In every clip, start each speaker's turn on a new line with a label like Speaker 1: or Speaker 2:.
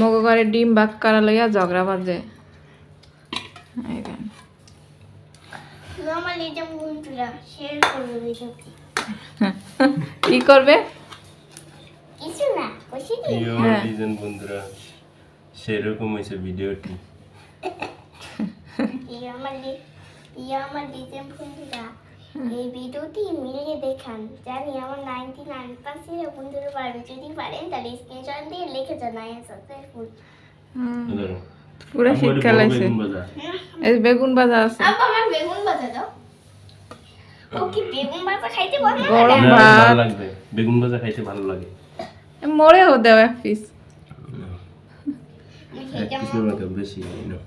Speaker 1: মগো ঘরে ডিম বাক করা লইয়া ঝগড়া বাজে
Speaker 2: বন্ধুরা
Speaker 1: কি করবে?
Speaker 3: প্রিয়
Speaker 1: হ্যাঁ।
Speaker 3: বন্ধুরা সেরকম হয়েছে ভিডিওটি।
Speaker 2: আমার বন্ধুরা এই ভিডিওটি মিলিয়ে দেখান জানি আমার নাইনটি নাইন পার্সেন্ট বন্ধুরা পারবে। যদি পারেন তাহলে স্ক্রিনশট দিয়ে লিখে জানাই সাকসেসফুল
Speaker 1: হুম,
Speaker 3: ধরো।
Speaker 1: পুরো
Speaker 3: আম্মু
Speaker 1: শীত
Speaker 3: এটা বেগুন ভাজা।
Speaker 1: এই বেগুন ভাজা আছে।
Speaker 2: আব্বা আমার বেগুন ভাজা দাও। ও কি বেগুন ভাজা খাইতে পারে
Speaker 1: গরম ভাত।
Speaker 3: ভালো লাগবে। বেগুন ভাজা খাইতে ভালো লাগে।
Speaker 1: মরেও দেও এক পিস
Speaker 3: বেশি না।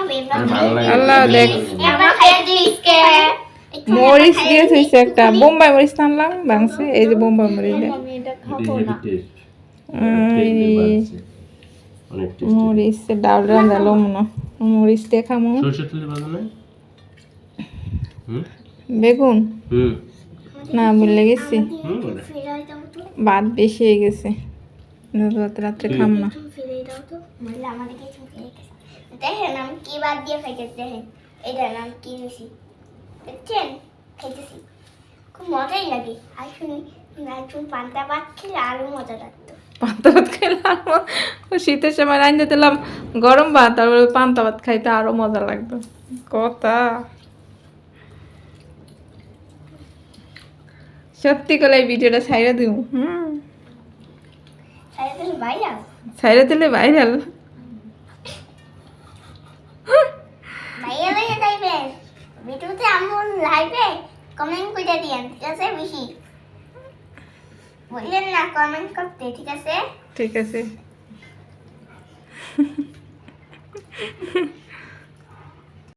Speaker 2: আমি
Speaker 3: ভালো লাগে
Speaker 1: আল্লাহ দেখ। মরিচ দিয়ে থইছে একটা বোম্বাই মরিচ আনলাম ভাঙছে এই যে বোম্বাই মরিচ মরিচ ডাল রান্ধালো মনে মরিচ দিয়ে খামো। বেগুন? না ভুলে গেছি ভাত বেশি হয়ে গেছে। রাত্রে রাত্রে খাম না।
Speaker 2: মানে দেখেন আমি কি বাদ দিয়ে খাইতেছি দেখেন এটা নাম কি দেখছেন খাইতেছি খুব মজাই লাগে। আর শুনি একটু পান্তা ভাত খেলে আরও মজা লাগতো।
Speaker 1: পান্তা ভাত খেলাম শীতের সময় রান্ধতে দিলাম গরম ভাত তারপরে পান্তা ভাত খাইতে আরও মজা লাগতো। কথা। সত্যি করে এই ভিডিওটা ছাইরা দিব হুম।
Speaker 2: তাই তাহলে ভাই যাও
Speaker 1: ছাইরা দিলে ভাইরাল।
Speaker 2: ভিডিওতে আমার লাইভে কমেন্ট করে দিয়েন, ঠিক আছে বেশি বললেন না কমেন্ট করতে, ঠিক আছে?
Speaker 1: ঠিক আছে।